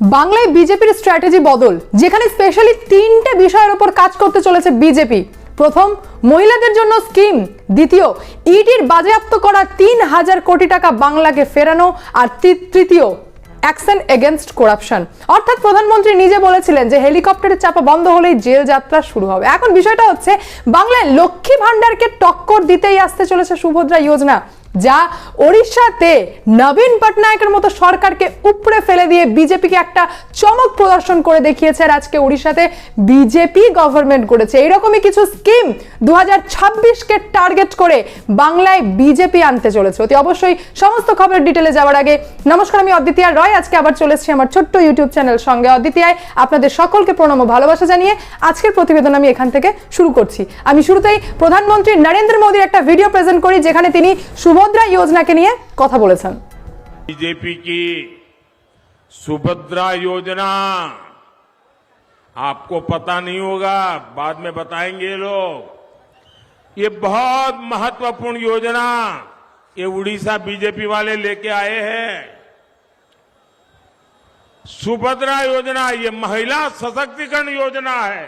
বাংলায় বিজেপির স্ট্র্যাটেজি বদল, যেখানে স্পেশালি তিনটে বিষয়ের উপর কাজ করতে চলেছে বিজেপি। প্রথম, মহিলাদের জন্য স্কিম দ্বিতীয় ইডির বাজেয়াপ্ত করা তিন হাজার কোটি টাকা বাংলাকে ফেরানো। আর তৃতীয় অ্যাকশন এগেনস্ট করাপশন অর্থাৎ প্রধানমন্ত্রী নিজে বলেছিলেন যে হেলিকপ্টারের চাপা বন্ধ হলেই জেল যাত্রা শুরু হবে। এখন বিষয়টা হচ্ছে, বাংলায় লক্ষ্মী ভান্ডারকে টক্কর দিতেই আসতে চলেছে সুভদ্রা যোজনা। যা ওড়িশাতে নবীন পটনায়কের মতো সরকারকে উপড়ে ফেলে দিয়ে বিজেপিকে একটা চমক প্রদর্শন করে দেখিয়েছে আর আজকে ওড়িশাতে বিজেপি গভর্নমেন্ট করেছে। এইরকমই কিছু স্কিম দু হাজার টার্গেট করে বাংলায় বিজেপি আনতে চলেছে। অতি অবশ্যই সমস্ত খবরের ডিটেলে যাওয়ার আগে নমস্কার, আমি অদ্বিতীয় রয়। আজকে আবার চলে এসেছি আমার ছোট্ট ইউটিউব চ্যানেল সঙ্গে। অদ্বিতীয় আপনাদের সকলকে প্রণাম ভালোবাসা জানিয়ে আজকের প্রতিবেদন আমি এখান থেকে শুরু করছি। আমি শুরুতেই প্রধানমন্ত্রী নরেন্দ্র মোদীর একটা ভিডিও প্রেজেন্ট করি, যেখানে তিনি সুভদ্রা যোজনাকে নিয়ে কথা বলেছেন बीजेपी की सुभद्रा योजना आपको पता नहीं होगा बाद में बताएंगे ये लोग ये बहुत महत्वपूर्ण योजना ये उड़ीसा बीजेपी वाले लेके आए हैं सुभद्रा योजना ये महिला सशक्तिकरण योजना है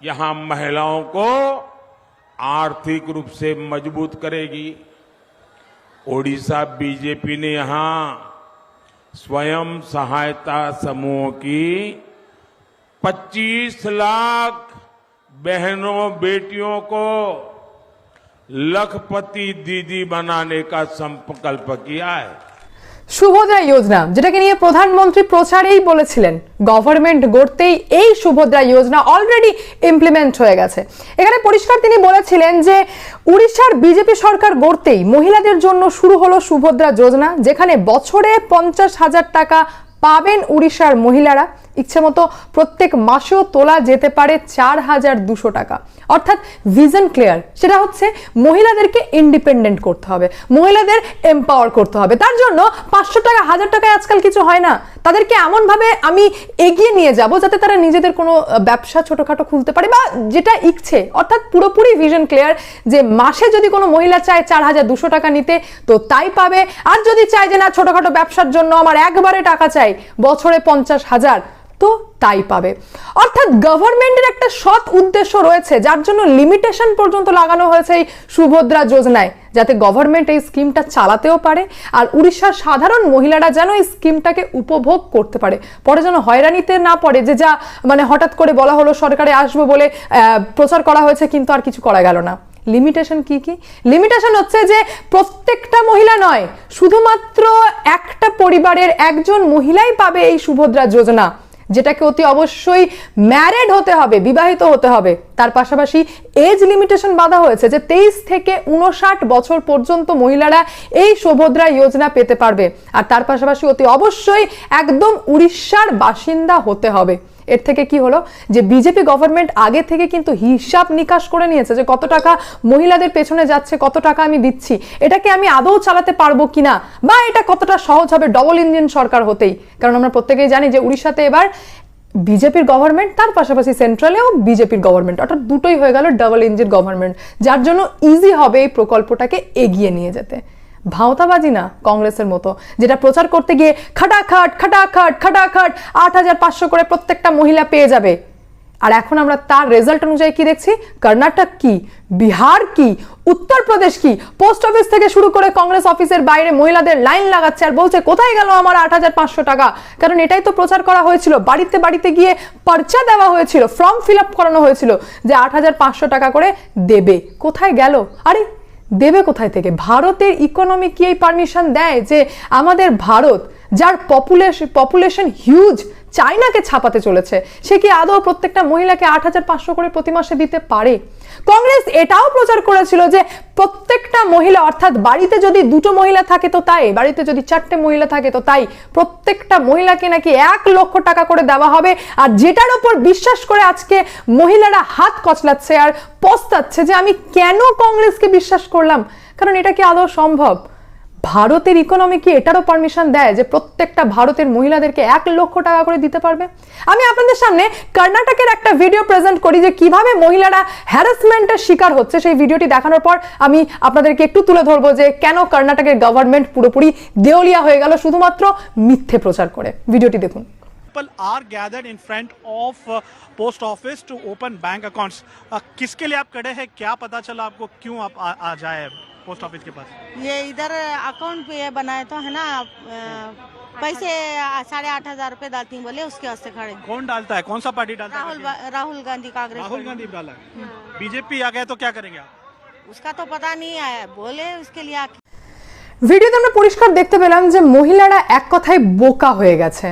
यहां महिलाओं को आर्थिक रूप से मजबूत करेगी ओडिशा बीजेपी ने यहाँ स्वयं सहायता समूह की 25 लाख बहनों, बेटियों को लखपति दीदी बनाने का संकल्प किया है। সুভদ্রা যোজনা, যেটাকে নিয়ে প্রধানমন্ত্রী প্রচারেই বলেছিলেন। গভর্নমেন্ট গড়তেই এই সুভদ্রা যোজনা অলরেডি ইমপ্লিমেন্ট হয়ে গেছে। এখানে পরিষ্কার তিনি বলেছিলেন যে, উড়িষ্যার বিজেপি সরকার গড়তেই মহিলাদের জন্য শুরু হলো সুভদ্রা যোজনা, যেখানে বছরে পঞ্চাশ হাজার টাকা পাবেন উড়িষ্যার মহিলারা। ইচ্ছে মতো প্রত্যেক মাসেও তোলা যেতে পারে চার হাজার দুশো টাকা। অর্থাৎ ভিজন ক্লিয়ার সেটা হচ্ছে মহিলাদেরকে ইন্ডিপেন্ডেন্ট করতে হবে, মহিলাদের এম্পাওয়ার করতে হবে। তার জন্য পাঁচশো টাকা, হাজার টাকায় আজকাল কিছু হয় না। তাদেরকে এমনভাবে আমি এগিয়ে নিয়ে যাব যাতে তারা নিজেদের কোনো ব্যবসা ছোটোখাটো খুলতে পারে বা যেটা ইচ্ছে। অর্থাৎ পুরোপুরি ভিজন ক্লিয়ার যে মাসে যদি কোনো মহিলা চায় চার হাজার দুশো টাকা নিতে, তো তাই পাবে। আর যদি চায় যে না, ছোটোখাটো ব্যবসার জন্য আমার একবারে টাকা চাই, বছরে পঞ্চাশ হাজার তো তাই পাবে। অর্থাৎ গভর্নমেন্টের একটা সৎ উদ্দেশ্য রয়েছে, যার জন্য লিমিটেশন পর্যন্ত লাগানো হয়েছে এই সুভদ্রা যোজনায়, যাতে গভর্নমেন্ট এই স্কিমটা চালাতেও পারে আর উড়িষ্যার সাধারণ মহিলারা যেন এই স্কিমটাকে উপভোগ করতে পারে। পরে যেন হয়রানিতে না পড়ে, যে যা মানে হঠাৎ করে বলা হলো সরকারে আসব বলে প্রচার করা হয়েছে, কিন্তু আর কিছু করা গেল না। লিমিটেশন কি কি? লিমিটেশন হচ্ছে যে প্রত্যেকটা মহিলা নয়, শুধুমাত্র একটা পরিবারের একজন মহিলাই পাবে এই সুভদ্রা যোজনা। যেটাকে অতি অবশ্যই ম্যারেড হতে হবে বিবাহিত হতে হবে। তার পাশাপাশি এজ লিমিটেশন বাধা হয়েছে যে তেইশ থেকে উনষাট বছর পর্যন্ত মহিলারা এই সুভদ্রা যোজনা পেতে পারবে। আর তার পাশাপাশি অতি অবশ্যই একদম উড়িষ্যার বাসিন্দা হতে হবে। এর থেকে কি হলো? যে বিজেপি গভর্নমেন্ট আগে থেকে কিন্তু হিসাব নিকাশ করে নিয়েছে যে কত টাকা মহিলাদের পেছনে যাচ্ছে, কত টাকা আমি দিচ্ছি, এটাকে আমি আদৌ চালাতে পারব কিনা? বা এটা কতটা সহজ হবে? ডবল ইঞ্জিন সরকার হতেই। কারণ আমরা প্রত্যেকেই জানি যে উড়িষ্যাতে এবার বিজেপির গভর্নমেন্ট তার পাশাপাশি সেন্ট্রালেও বিজেপির গভর্নমেন্ট অর্থাৎ দুটোই হয়ে গেল ডাবল ইঞ্জিন গভর্নমেন্ট যার জন্য ইজি হবে এই প্রকল্পটাকে এগিয়ে নিয়ে যেতে। ভাওতাবাজি না কংগ্রেসের মতো, যেটা প্রচার করতে গিয়ে খাটাখাট খাটাখাট খাটাখাট, আট হাজার পাঁচশো করে প্রত্যেকটা মহিলা পেয়ে যাবে। আর এখন আমরা তার রেজাল্ট অনুযায়ী কি দেখছি? কর্ণাটক কি? বিহার কি? উত্তরপ্রদেশ কি? পোস্ট অফিস থেকে শুরু করে কংগ্রেস অফিসের বাইরে মহিলাদের লাইন লাগাচ্ছে আর বলছে, কোথায় গেল আমার আট হাজার পাঁচশো টাকা? কারণ এটাই তো প্রচার করা হয়েছিল। বাড়িতে বাড়িতে গিয়ে পর্চা দেওয়া হয়েছিল, ফর্ম ফিল আপ করানো হয়েছিল যে আট হাজার পাঁচশো টাকা করে দেবে। কোথায় গেল? আরে, দেবে কোথায় থেকে? ভারতের ইকোনমি কি এই পারমিশন দেয় যে আমাদের ভারত, যার পপুলেশন পপুলেশন হিউজ চায়নাকে ছাপাতে চলেছে। সে কি আদৌ প্রত্যেকটা মহিলাকে আট হাজার পাঁচশো করে প্রতি মাসে দিতে পারে? কংগ্রেস এটাও প্রচার করেছিল যে প্রত্যেকটা মহিলা, অর্থাৎ বাড়িতে যদি দুটো মহিলা থাকে তো তাই, বাড়িতে যদি চারটে মহিলা থাকে তো তাই, প্রত্যেকটা মহিলাকে নাকি এক লক্ষ টাকা করে দেওয়া হবে। আর যেটার উপর বিশ্বাস করে আজকে মহিলারা হাত কচলাচ্ছে আর পস্তাচ্ছে যে আমি কেন কংগ্রেসকে বিশ্বাস করলাম? কারণ এটা কি আদৌ সম্ভব? ভারতের ইকোনমি কি এটারও পারমিশন দেয় যে প্রত্যেকটা ভারতের মহিলাদেরকে এক লক্ষ টাকা করে দিতে পারবে আমি আপনাদের সামনে কর্ণাটকের একটা ভিডিও প্রেজেন্ট করি যে কিভাবে মহিলারা হ্যারাসমেন্টের শিকার হচ্ছে সেই ভিডিওটি দেখানোর পর আমি আপনাদেরকে একটু তুলে ধরবো যে কেন কর্ণাটকের গভর্নমেন্ট পুরোপুরি দেওলিয়া হয়ে গেল শুধুমাত্র মিথ্যে প্রচার করে ভিডিওটি দেখুন people are gathered in front of uh, post office to open bank accounts uh, किसके लिए आप खड़े हैं क्या पता चला आपको क्यों आप आ, आ जाए पोस्ट ऑफिस के पास ये इधर अकाउंट पे ये बनाया तो है ना अ, पैसे साढ़े आठ हजार रुपए डालती हैं बोले उसके वास्ते खड़े कौन डालता है कौन सा पार्टी डालता राहुल है बा- राहुल गांधी कांग्रेस राहुल पार्टी। गांधी डाला बीजेपी आ गए तो क्या करेंगे आप उसका तो पता नहीं है बोले उसके लिए आके ভিডিওতে আমরা পরিষ্কার দেখতে পেলাম যে মহিলারা এক কথায় বোকা হয়ে গেছে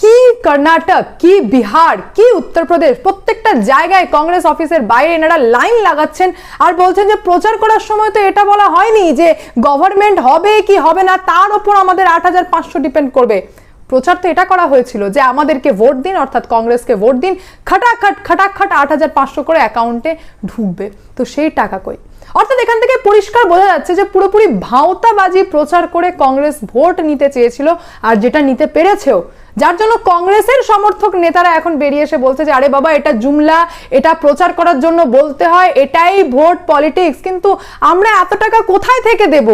কি কর্ণাটক, কি বিহার, কি উত্তরপ্রদেশ প্রত্যেকটা জায়গায় কংগ্রেস অফিসের বাইরে এনারা লাইন লাগাচ্ছেন আর বলছেন যে প্রচার করার সময় তো এটা বলা হয়নি যে গভর্নমেন্ট হবে কি হবে না, তার উপর আমাদের আট হাজার পাঁচশো ডিপেন্ড করবে। প্রচার তো এটা করা হয়েছিল যে আমাদেরকে ভোট দিন, অর্থাৎ কংগ্রেসকে ভোট দিন, খাটাখাট খাটাখাট আট হাজার পাঁচশো করে অ্যাকাউন্টে ঢুকবে। তো সেই টাকা কই? অর্থাৎ এখান থেকে পরিষ্কার বোঝা যাচ্ছে যে পুরোপুরি ভাওতাবাজি প্রচার করে কংগ্রেস ভোট নিতে চেয়েছিল আর যেটা নিতে পেরেছেও যার জন্য কংগ্রেসের সমর্থক নেতারা এখন বেরিয়ে এসে বলছে যে, আরে বাবা, এটা জুমলা, এটা প্রচার করার জন্য বলতে হয়, এটাই ভোট পলিটিক্স। কিন্তু আমরা এত টাকা কোথায় থেকে দেব?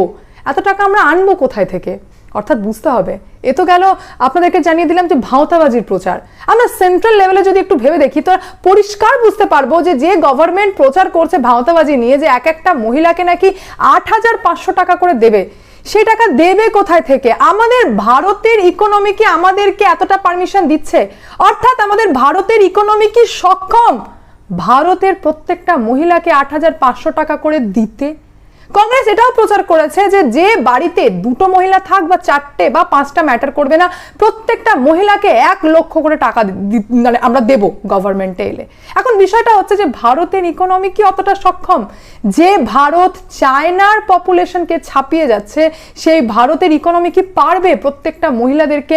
এত টাকা আমরা আনব কোথায় থেকে? অর্থাৎ বুঝতে হবে। এ তো গেল, আপনাদেরকে জানিয়ে দিলাম যে, ভাওতাবাজির প্রচার। আমরা সেন্ট্রাল লেভেলে যদি একটু ভেবে দেখি, তো পরিষ্কার বুঝতে পারব যে যে গভর্নমেন্ট প্রচার করছে ভাওতাবাজি নিয়ে, যে এক একটা মহিলাকে নাকি আট হাজার পাঁচশো টাকা করে দেবে। সেই টাকা দেবে কোথায় থেকে? আমাদের ভারতের ইকোনমি কি আমাদেরকে এতটা পারমিশন দিচ্ছে? অর্থাৎ আমাদের ভারতের ইকোনমি কি সক্ষম? ভারতের প্রত্যেকটা মহিলাকে আট হাজার পাঁচশো টাকা করে দিতে কংগ্রেস এটাও প্রচার করেছে যে যে বাড়িতে দুটো মহিলা থাক বা চারটে বা পাঁচটা ম্যাটার করবে না, প্রত্যেকটা মহিলাকে এক লক্ষ করে টাকা মানে আমরা দেব গভর্নমেন্টে এলে। এখন বিষয়টা হচ্ছে যে ভারতের ইকোনমি কি অতটা সক্ষম? যে ভারত চায়নার পপুলেশনকে ছাপিয়ে যাচ্ছে, সেই ভারতের ইকোনমি কি পারবে প্রত্যেকটা মহিলাদেরকে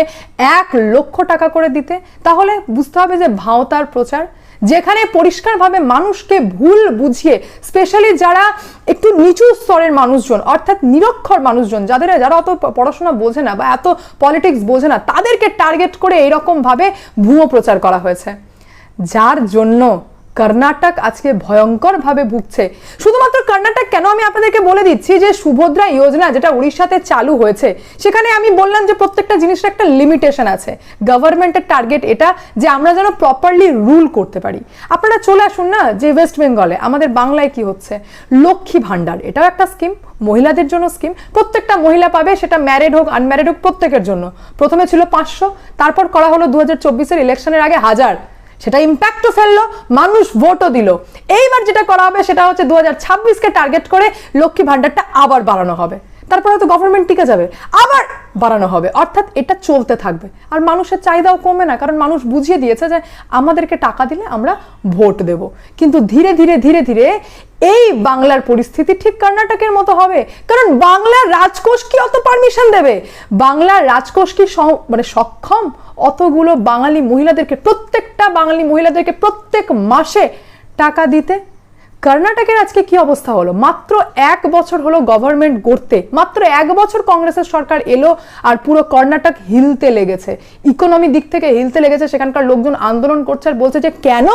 এক লক্ষ টাকা করে দিতে? তাহলে বুঝতে হবে যে ভাওতার প্রচার। যেখানে পরিষ্কারভাবে মানুষকে ভুল বুঝিয়ে স্পেশালি যারা একটু নিচু স্তরের মানুষজন, অর্থাৎ নিরক্ষর মানুষজন, যাদের, যারা অত পড়াশোনা বোঝে না বা এত পলিটিক্স বোঝে না, তাদেরকে টার্গেট করে এরকমভাবে ভুয়ো প্রচার করা হয়েছে। যার জন্য কর্ণাটক আজকে ভয়ঙ্কর ভাবে ভুগছে। শুধুমাত্র কর্ণাটক কেন আমি আপনাদেরকে বলে দিচ্ছি যে সুভদ্রা যোজনা যেটা উড়িষ্যাতে চালু হয়েছে, সেখানে আমি বললাম যে প্রত্যেকটা জিনিসের একটা লিমিটেশন আছে। গভর্নমেন্টের টার্গেট এটা যে আমরা যেন প্রপারলি রুল করতে পারি। আপনারা চলে আসুন না যে ওয়েস্ট বেঙ্গলে আমাদের বাংলায় কি হচ্ছে? লক্ষ্মী ভান্ডার এটাও একটা স্কিম মহিলাদের জন্য স্কিম প্রত্যেকটা মহিলা পাবে, সেটা ম্যারিড হোক আনম্যারিড হোক, প্রত্যেকের জন্য। প্রথমে ছিল পাঁচশো, তারপর করা হলো দু হাজার চব্বিশের ইলেকশনের আগে হাজার। সেটা ইম্প্যাক্টও ফেলল, মানুষ ভোটও দিল। এইবার যেটা করা হবে সেটা হচ্ছে দু হাজার টার্গেট করে লক্ষ্মী ভাণ্ডারটা আবার বাড়ানো হবে। তারপর হয়তো গভর্নমেন্ট টিকে যাবে। আবার বাড়ানো হবে। অর্থাৎ এটা চলতে থাকবে। আর মানুষের চাহিদাও কমে না। কারণ মানুষ বুঝিয়ে দিয়েছে যে আমাদেরকে টাকা দিলে আমরা ভোট দেব। কিন্তু ধীরে ধীরে ধীরে ধীরে এই বাংলার পরিস্থিতি ঠিক কর্ণাটকের মতো হবে। কারণ বাংলার রাজকোষ কি অত পারমিশন দেবে? বাংলার রাজকোষ কি মানে সক্ষম? অতগুলো বাঙালি মহিলাদেরকে, প্রত্যেকটা বাঙালি মহিলাদেরকে প্রত্যেক মাসে টাকা দিতে কর্ণাটকের আজকে কি অবস্থা হলো? মাত্র এক বছর হলো গভর্নমেন্ট গড়তে, মাত্র এক বছর কংগ্রেসের সরকার এলো আর পুরো কর্ণাটক হিলতে লেগেছে। ইকোনমি দিক থেকে হিলতে লেগেছে, সেখানকার লোকজন আন্দোলন করছে আর বলছে যে কেন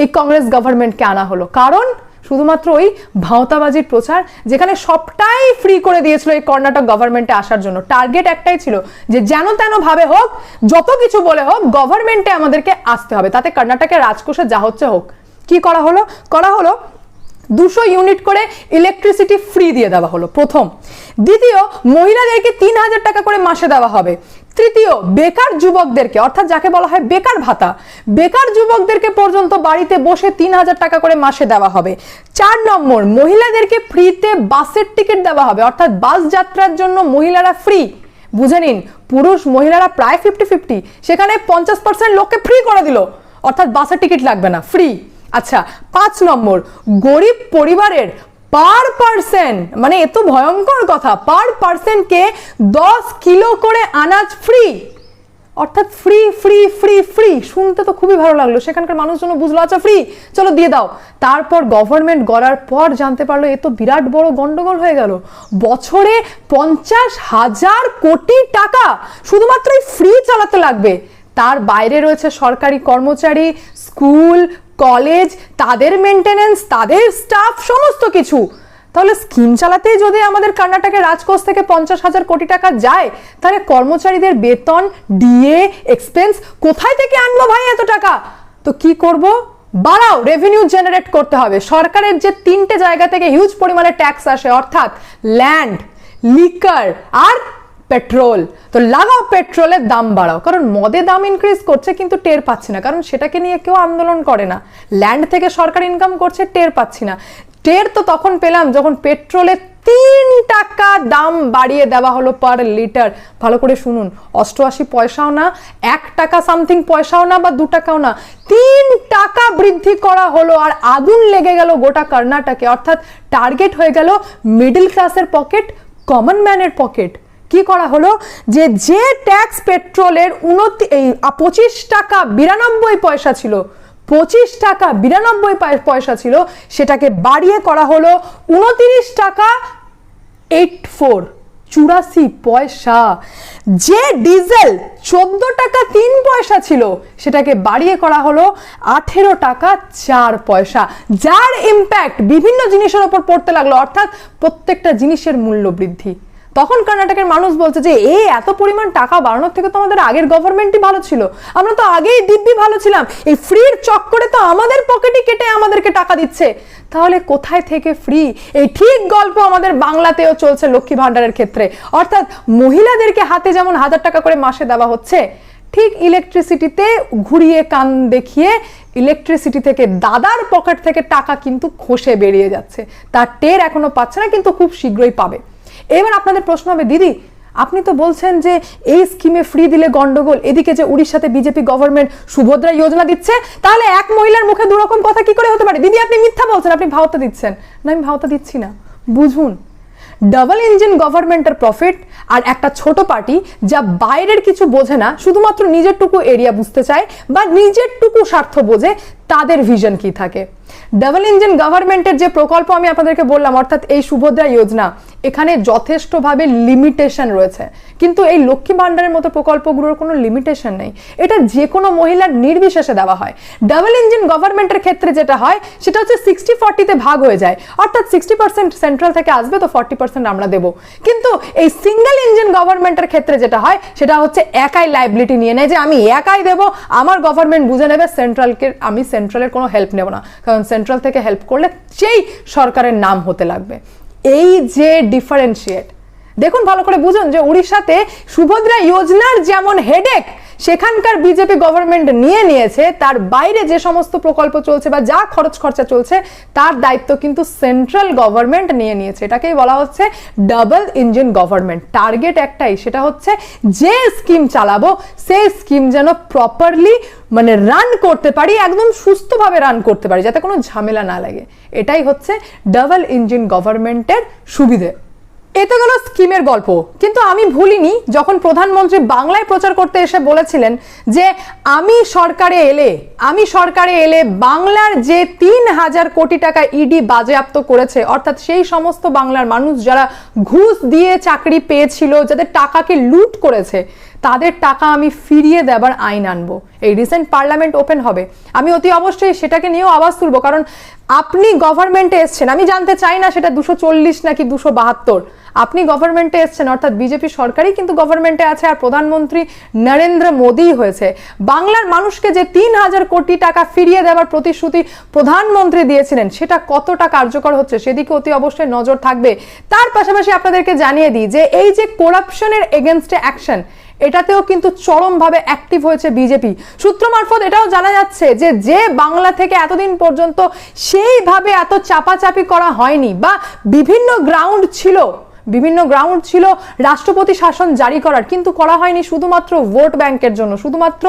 এই কংগ্রেস গভর্নমেন্টকে আনা হলো? কারণ শুধুমাত্র ওই ভাওতাবাজির প্রচার, যেখানে সবটাই ফ্রি করে দিয়েছিল এই কর্ণাটক গভর্নমেন্টে আসার জন্য। টার্গেট একটাই ছিল যে যেন তেন ভাবে হোক, যত কিছু বলে হোক গভর্নমেন্টে আমাদেরকে আসতে হবে। তাতে কর্ণাটকের রাজকোষে যা হচ্ছে হোক। কি করা হলো? করা হলো দুশো ইউনিট করে ইলেকট্রিসিটি ফ্রি দিয়ে দেওয়া হলো, প্রথম। দ্বিতীয়, মহিলাদেরকে তিন হাজার টাকা করে মাসে দেওয়া হবে। তৃতীয়, বেকার যুবকদেরকে, অর্থাৎ যাকে বলা হয় বেকার ভাতা, বেকার যুবকদেরকে পর্যন্ত বাড়িতে বসে তিন হাজার টাকা করে মাসে দেওয়া হবে। চার নম্বর, মহিলাদেরকে ফ্রিতে বাসের টিকিট দেওয়া হবে, অর্থাৎ বাস যাত্রার জন্য মহিলারা ফ্রি বুঝে নিন, পুরুষ মহিলারা প্রায় ফিফটি ফিফটি সেখানে পঞ্চাশ পার্সেন্ট লোককে ফ্রি করে দিল, অর্থাৎ বাসের টিকিট লাগবে না ফ্রি আচ্ছা পাঁচ নম্বর, গরিব পরিবারের পার পার্সেন মানে এত ভয়ঙ্কর কথা, পার পার্সেন্টকে দশ কিলো করে আনাজ ফ্রি অর্থাৎ ফ্রি ফ্রি ফ্রি ফ্রি শুনতে তো খুবই ভালো লাগল, সেখানকার মানুষজন বুঝলো আচ্ছা ফ্রি চলো দিয়ে দাও। তারপর গভর্নমেন্ট গড়ার পর জানতে পারল, এ তো বিরাট বড় গন্ডগোল হয়ে গেল। বছরে পঞ্চাশ হাজার কোটি টাকা শুধুমাত্র ফ্রি চালাতে লাগবে। তার বাইরে রয়েছে সরকারি কর্মচারী, স্কুল কলেজ, তাদের মেনটেনেন্স তাদের স্টাফ সমস্ত কিছু। তাহলে স্কিম চালাতেই যদি আমাদের কর্ণাটকের রাজকোষ থেকে পঞ্চাশ হাজার কোটি টাকা যায়, তাহলে কর্মচারীদের বেতন ডিএ এক্সপেন্স কোথায় থেকে আনব ভাই এত টাকা? তো কি করব? বাড়াও রেভিনিউ জেনারেট করতে হবে। সরকারের যে তিনটে জায়গা থেকে হিউজ পরিমাণে ট্যাক্স আসে, অর্থাৎ ল্যান্ড লিকার আর পেট্রোল। তো লাগাও পেট্রোলের দাম বাড়াও। কারণ মদে দাম ইনক্রিজ করছে কিন্তু টের পাচ্ছি না। কারণ সেটাকে নিয়ে কেউ আন্দোলন করে না। ল্যান্ড থেকে সরকার ইনকাম করছে, টের পাচ্ছি না। টের তো তখন পেলাম যখন পেট্রোলের তিন টাকা দাম বাড়িয়ে দেওয়া হলো পার লিটার ভালো করে শুনুন। অষ্টআশি পয়সাও না, এক টাকা সামথিং পয়সাও না বা দু টাকাও না। তিন টাকা বৃদ্ধি করা হলো আর আগুন লেগে গেল গোটা কর্ণাটকে। অর্থাৎ টার্গেট হয়ে গেল মিডল ক্লাসের পকেট কমন ম্যানের পকেট কি করা হলো? যে যে ট্যাক্স পেট্রোলের উনতি, এই পঁচিশ টাকা বিরানব্বই পয়সা ছিল, পঁচিশ টাকা বিরানব্বই পয়- পয়সা ছিল, সেটাকে বাড়িয়ে করা হলো উনতিরিশ টাকা এইট ফোর চুরাশি পয়সা। যে ডিজেল চোদ্দ টাকা তিন পয়সা ছিল, সেটাকে বাড়িয়ে করা হলো আঠেরো টাকা চার পয়সা। যার ইম্প্যাক্ট বিভিন্ন জিনিসের ওপর পড়তে লাগল, অর্থাৎ প্রত্যেকটা জিনিসের মূল্য বৃদ্ধি। তখন কর্ণাটকের মানুষ বলছে যে এই এত পরিমাণ টাকা বাড়ানোর থেকে তো আমাদের আগের গভর্নমেন্টই ভালো ছিল। আমরা তো আগেই দিব্যি ভালো ছিলাম। এই ফ্রির চক্করে তো আমাদের পকেটই কেটে আমাদেরকে টাকা দিচ্ছে। তাহলে কোথায় থেকে ফ্রি এই ঠিক গল্প আমাদের বাংলাতেও চলছে লক্ষ্মী ভাণ্ডারের ক্ষেত্রে। অর্থাৎ মহিলাদেরকে হাতে যেমন হাজার টাকা করে মাসে দেওয়া হচ্ছে, ঠিক ইলেকট্রিসিটিতে ঘুরিয়ে কান দেখিয়ে ইলেকট্রিসিটি থেকে দাদার পকেট থেকে টাকা কিন্তু খসে বেরিয়ে যাচ্ছে। তার টের এখনও পাচ্ছে না, কিন্তু খুব শীঘ্রই পাবে। এবার আপনাদের প্রশ্ন হবে, দিদি, আপনি তো বলছেন যে এই স্কিমে ফ্রি দিলে গন্ডগোল, এদিকে যে উড়িষ্যাতে বিজেপি গভর্নমেন্ট সুভদ্রা যোজনা দিচ্ছে, তাহলে এক মহিলার মুখে দুরকম কথা কি করে হতে পারে? দিদি, আপনি মিথ্যা বলছেন, আপনি ভাওতা দিচ্ছেন। না, আমি ভাওতা দিচ্ছি না। বুঝুন ডাবল ইঞ্জিন গভর্নমেন্টের প্রফিট আর একটা ছোট পার্টি যা বাইরের কিছু বোঝে না, শুধুমাত্র নিজেরটুকু এরিয়া বুঝতে চায় বা নিজেরটুকু স্বার্থ বোঝে, তাদের ভিশন কি থাকে? ডাবল ইঞ্জিন গভর্নমেন্টের যে প্রকল্প আমি আপনাদেরকে বললাম, অর্থাৎ এই সুভদ্রা যোজনা, এখানে যথেষ্টভাবে লিমিটেশন রয়েছে। কিন্তু এই লক্ষ্মী ভাণ্ডারের মতো প্রকল্পগুলোর কোনো লিমিটেশন নেই। এটা যে কোনো মহিলার নির্বিশেষে দেওয়া হয়। ডাবল ইঞ্জিন গভর্নমেন্টের ক্ষেত্রে যেটা হয়, সেটা হচ্ছে সিক্সটি ফর্টিতে ভাগ হয়ে যায়। অর্থাৎ সিক্সটি পার্সেন্ট সেন্ট্রাল থেকে আসবে তো ফর্টি পার্সেন্ট আমরা দেবো। কিন্তু এই সিঙ্গেল ইঞ্জিন গভর্নমেন্টের ক্ষেত্রে যেটা হয়, সেটা হচ্ছে একাই লাইবিলিটি নিয়ে নেয় যে আমি একাই দেবো, আমার গভর্নমেন্ট বুঝে নেবে সেন্ট্রালকে আমি সেন্ট্রালের কোনো হেল্প নেব না। কারণ সেন্ট্রাল থেকে হেল্প করলে সেই সরকারের নাম হতে লাগবে। এই যে ডিফারেন্সিয়েট দেখুন ভালো করে বুঝুন যে উড়িষ্যাতে সুভদ্রা যোজনার যেমন হেডেক সেখানকার বিজেপি গভর্নমেন্ট নিয়ে নিয়েছে, তার বাইরে যে সমস্ত প্রকল্প চলছে বা যা খরচ খরচা চলছে, তার দায়িত্ব কিন্তু সেন্ট্রাল গভর্নমেন্ট নিয়ে নিয়েছে। এটাকেই বলা হচ্ছে ডাবল ইঞ্জিন গভর্নমেন্ট টার্গেট একটাই, সেটা হচ্ছে যে স্কিম চালাবো, সেই স্কিম যেন প্রপারলি মানে রান করতে পারি, একদম সুস্থভাবে রান করতে পারি, যাতে কোনো ঝামেলা না লাগে। এটাই হচ্ছে ডাবল ইঞ্জিন গভর্নমেন্টের সুবিধে। এ তো গেল স্কিমের গল্প। কিন্তু আমি ভুলিনি, যখন প্রধানমন্ত্রী বাংলায় প্রচার করতে এসে বলেছিলেন যে, আমি সরকারে এলে, আমি সরকারে এলে বাংলার যে তিন হাজার কোটি টাকা ইডি বাজেয়াপ্ত করেছে, অর্থাৎ সেই সমস্ত বাংলার মানুষ যারা ঘুষ দিয়ে চাকরি পেয়েছিল, যাদের টাকাকে লুট করেছে তাদের টাকা আমি ফিরিয়ে দেবার আইন আনব। এই রিসেন্ট পার্লামেন্ট ওপেন হবে। আমি অতি অবশ্যই সেটাকে নিয়েও আওয়াজ তুলবো, কারণ আপনি গভর্নমেন্টে এসছেন, আমি জানতে চাই না সেটা দুশো চল্লিশ নাকি দুশো বাহাত্তর। আপনি গভর্নমেন্টে এসছেন, অর্থাৎ বিজেপি সরকারই কিন্তু গভর্নমেন্টে আছে, আর প্রধানমন্ত্রী নরেন্দ্র মোদী হয়েছে। বাংলার মানুষকে যে তিন হাজার কোটি টাকা ফিরিয়ে দেওয়ার প্রতিশ্রুতি প্রধানমন্ত্রী দিয়েছিলেন, সেটা কতটা কার্যকর হচ্ছে সেদিকে অতি অবশ্যই নজর থাকবে। তার পাশাপাশি আপনাদেরকে জানিয়ে দিই যে এই যে করাপশনের এগেনস্টে অ্যাকশন এটাতেও কিন্তু চরমভাবে অ্যাক্টিভ হয়েছে বিজেপি। সূত্র মারফত এটাও জানা যাচ্ছে যে যে বাংলা থেকে এতদিন পর্যন্ত সেইভাবে এত চাপাচাপি করা হয়নি বা বিভিন্ন গ্রাউন্ড ছিল, বিভিন্ন গ্রাউন্ড ছিল রাষ্ট্রপতি শাসন জারি করার, কিন্তু করা হয়নি শুধুমাত্র ভোট ব্যাংকের জন্য। শুধুমাত্র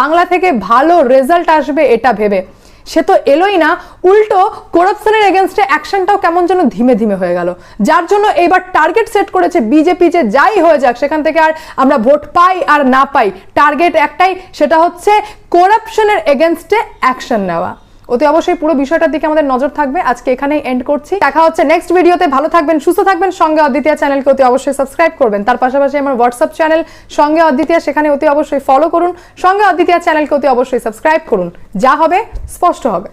বাংলা থেকে ভালো রেজাল্ট আসবে এটা ভেবে। সে তো এলোই না। উল্টো করাপশনের এগেনস্টে অ্যাকশনটাও কেমন যেন ধীমে ধীমে হয়ে গেল। যার জন্য এইবার টার্গেট সেট করেছে বিজেপি যে যাই হয়ে যাক, সেখান থেকে আর আমরা ভোট পাই আর না পাই। টার্গেট একটাই, সেটা হচ্ছে করাপশনের এগেনস্টে অ্যাকশন নেওয়া। অতি অবশ্যই পুরো বিষয়টার দিকে আমাদের নজর থাকবে। আজকে এখানেই এন্ড করছি। দেখা হচ্ছে নেক্সট ভিডিওতে ভালো থাকবেন, সুস্থ থাকবেন। সঙ্গে অদ্বিতীয় চ্যানেলকে অতি অবশ্যই সাবস্ক্রাইব করবেন। তার পাশাপাশি আমার হোয়াটসঅ্যাপ চ্যানেল সঙ্গে অদ্বিতীয়, সেখানে অতি অবশ্যই ফলো করুন। সঙ্গে অদ্বিতীয় চ্যানেলকে অতি অবশ্যই সাবস্ক্রাইব করুন। যা হবে, স্পষ্ট হবে।